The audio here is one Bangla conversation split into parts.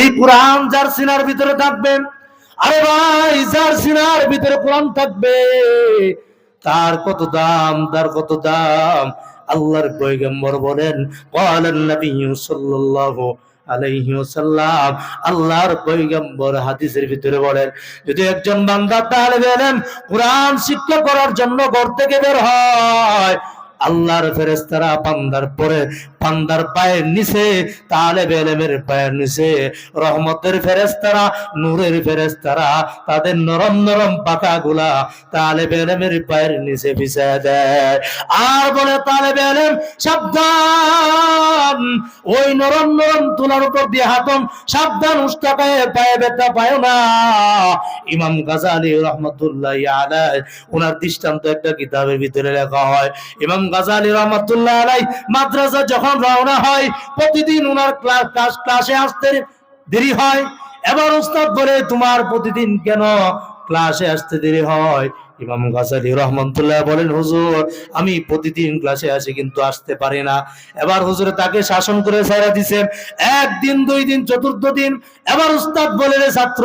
এই কোরআন যার সিনার ভিতরে থাকবে আরে ভাই যার সিনার ভিতরে কোরআন থাকবে তার কত দাম তার কত দাম আল্লাহর পয়গম্বর বলেন قالن নবী সাল্লাল্লাহু আলাইহি ওয়াসাল্লাম, আল্লাহর পয়গম্বর হাদিসের ভিতরে বলেন, যদি একজন বান্দা তালেব ইলম কোরআন শিক্ষা করার জন্য ঘর থেকে বের হয়। আল্লাহর ফেরেস্তারা পান্দার পরে পান্দার পায়ের নিচে তালে বেলেমের পায়ের নিচে, রহমতের ফেরেস্তারা নূরের ফেরেস্তারা তাদের নরম নরম পাকা গুলা তালে বেলেমের পায়ের নিচে বিছায় দেয়। আর বলে তালে বেলেম সাবধান, ওই নরম নরম তুলার উপর দিয়ে হাতম সাবধান উস্তা পায়ে পায়ে ব্যথা পায় না। ইমাম গাজালি রহমতুল্লাহ আলাই ওনার দৃষ্টান্ত একটা কিতাবের ভিতরে লেখা হয়। ইমাম গাজালি রহমতুল্লাহ আলাই মাদ্রাসা যখন রওনা হয়, প্রতিদিন ওনার ক্লাস, ক্লাস- আসতে দেরি হয়। এবার উস্তাদ বলে, তোমার প্রতিদিন কেন ক্লাসে আসতে দেরি হয়? ইমাম গাজালি রহমতুল্লাহ বলেন, হুজুর, আমি প্রতিদিন ক্লাসে আসি কিন্তু আসতে পারি না। এবার হুজুরে তাকে শাসন করে ছাড়া দিছেন। একদিন, দুই দিন, চতুর্থ দিন, এবার উস্তাদ বলে, রে ছাত্র,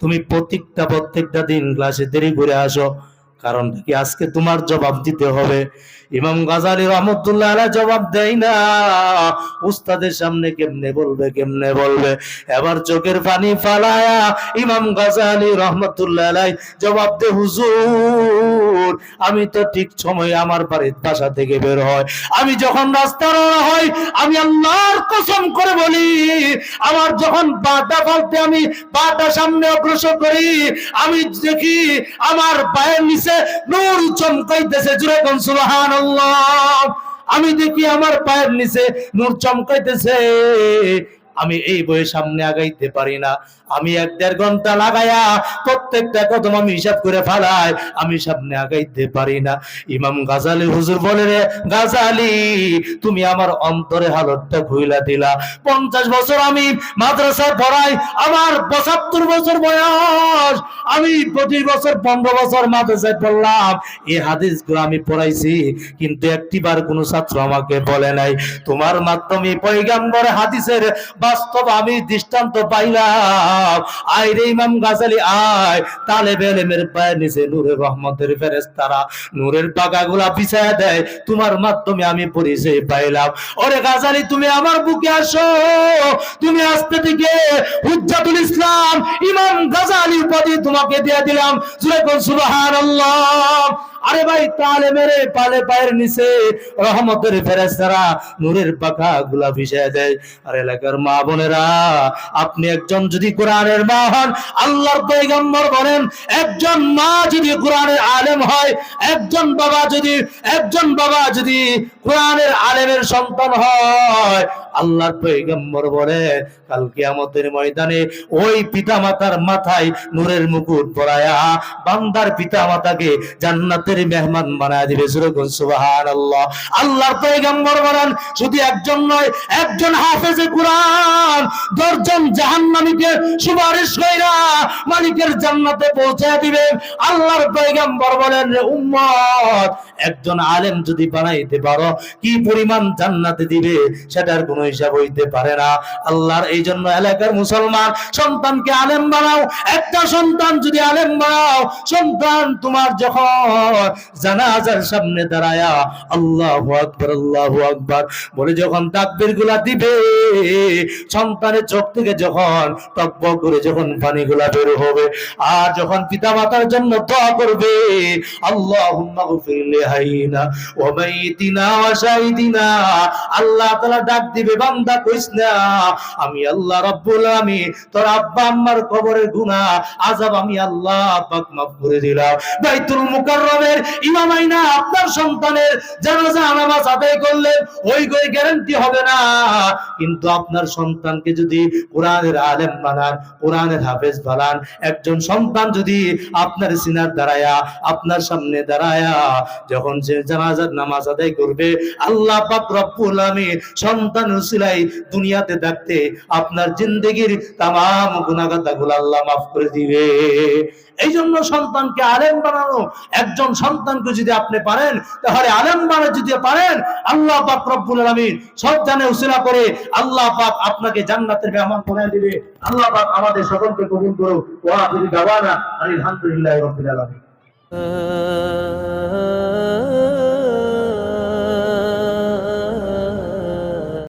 তুমি প্রত্যেকটা প্রত্যেকটা দিন ক্লাসে দেরি করে আসো। কারণ কি? আজকে তোমার জবাব দিতে হবে। ইমাম গাজালি রহমতুল্লাহ আলাইহ জবাব দেয় না। উস্তাদের সামনে কেমনে বলবে কেমনে বলবে? এবার চোখের পানি ফালায়া ইমাম গাজালি রহমতুল্লাহ আলাইহ জবাব দে, হুজুর, আমি তো ঠিক সময় আমার বাড়ির বাসা থেকে বের হয়। আমি যখন রাস্তা রওনা হই, আমি আল্লাহর কসম করে বলি, আমার যখন বাটা ফালতে আমি বাটা সামনে অগ্রসর করি, আমি দেখি আমার পায়ের নিচে নূর চমকাইতেছে জুড়ে কোন সুবহানাল্লাহ। আমি দেখি আমার পায়ের নিচে নূর চমকাইতেছে। আমি এই বইয়ের সামনে আগাইতে পারি না। আমি এক দেড় ঘণ্টা লাগায়া প্রত্যেকটা কদম আমি হিসাব করে ফেলাই। আমি সামনে আগাইতে পারি না। ইমাম গাজালি হুজুর বলে রে, গাজালি, তুমি আমার অন্তরে হালতটা খুইলা দিলা। পঞ্চাশ বছর আমি মাদ্রাসায় পড়াই, আমার পঁচাত্তর বছর বয়স। আমি পঁচিশ বছর পনেরো বছর মাদ্রাসায় পড়লাম। এই হাদিস আমি পড়াইছি, কিন্তু একটিবার কোনো ছাত্র আমাকে বলে নাই। তোমার মাধ্যমে পৈগাম্বর হাদিসের বাস্তব আমি দৃষ্টান্ত পাইলাম। রে ইমাম গাজালি, আয়। তালে বেলেমের নূরের রহমতের ফেরেস্তারা নূরের পাকাগুলা পিছায় দেয়। তোমার মাধ্যমে আমি পরিচয় পাইলাম। ওরে গাজালি, তুমি আমার বুকে আসো। তুমি আসতে থেকে হুজ্জাতুল ইসলাম, ইমাম গাজালি উপাধি তোমাকে দিয়ে দিলাম। সুরেকুল সুবহানাল্লাহ। আরে ভাই, তালে মেরে পালে পায়ের নিচে রহমতের ফেরেস্তারা নূরের পাখা গুলা ভিসে দেয়। আর এলাকার মা বোনেরা, আপনি একজন যদি কোরআনের মা হন, আল্লাহর পৈগম্বর বলেন, একজন মা যদি কোরআনের আলেম হয়, একজন বাবা যদি, একজন বাবা যদি কোরআনের আলেমের সন্তান হয়। আল্লাহর পয়গম্বর বলে, কাল কিয়ামতের ময়দানে ওই পিতা মাতার মাথায় নূরের মুকুট পরায়া বান্দার পিতা মাতাকে জান্নাতের মেহমান বানায় দিবে। সুরগুন সুবহানাল্লাহ। আল্লাহর পয়গম্বর বলেন, শুধু একজন নয়, একজন হাফেজে কোরআন। দশজন জাহান্নামীকে সুপারিশ কইরা মালিকের জান্নাতে পৌঁছে দিবে। আল্লাহর পয়গম্বর বলেন উম্মত, একজন আলেম যদি বানাইতে পারো কি পরিমাণ জান্নাতে দিবে সেটার কোনো হিসাব হইতে পারে না। আল্লাহর এই জন্য এলাকার মুসলমান, সন্তানকে আলেম বানাও। একটা সন্তান যদি আলেম বানাও, সন্তান তোমার যখন জানাজার সামনে দাঁড়ায়া আল্লাহু আকবার আল্লাহু আকবার বলে যখন তাকবীরগুলা দিবে, সন্তানের চোখ থেকে যখন তকব করে যখন পানিগুলা বের হবে আর যখন পিতা মাতার জন্য দোয়া করবে, আল্লাহুম্মা গফির লিহাইনা ওয়া মাইতিনা আল্লাহ ডাক দিবে, বান্দা কইস না, আমি আল্লাহ রাব্বুল তোর আব্বা আম্মার কবরের আমি আল্লাহ মাফ করে দিলাম। আপনার সন্তানের জানাজা আদায় করলেন, ওই গই গ্যারান্টি হবে না। কিন্তু আপনার সন্তানকে যদি কোরআনের আলেম বানান, কোরআনের হাফেজ বানান, একজন সন্তান যদি আপনার সিনার দাঁড়ায়া আপনার সামনে দাঁড়ায়া যখন সে জানাজার নামাজ আদায় করবে আল্লাহ রব্বুল আলামিন সন্তান উসিলাই দুনিয়াতে থাকতে আপনার জিন্দগির তাম গুনাহগাতাগুলো আল্লাহ মাফ করে দিবে। এই জন্য সন্তানকে আলেম বানানো, একজন সন্তানকে যদি আপনি পারেন, তাহলে আলেম বানানো যদি পারেন, আল্লাহ পাক রব্বুল আলামিন সব জানে উসিলা করে আল্লাহ পাক আপনাকে জান্নাতের মেহমান বানায় দিবে। আল্লাহ পাক আমাদের সকলকে কবুল করুক। ওয়া আখিরি দাওয়ানা আলহামদুলিল্লাহি রাব্বিল আলামিন।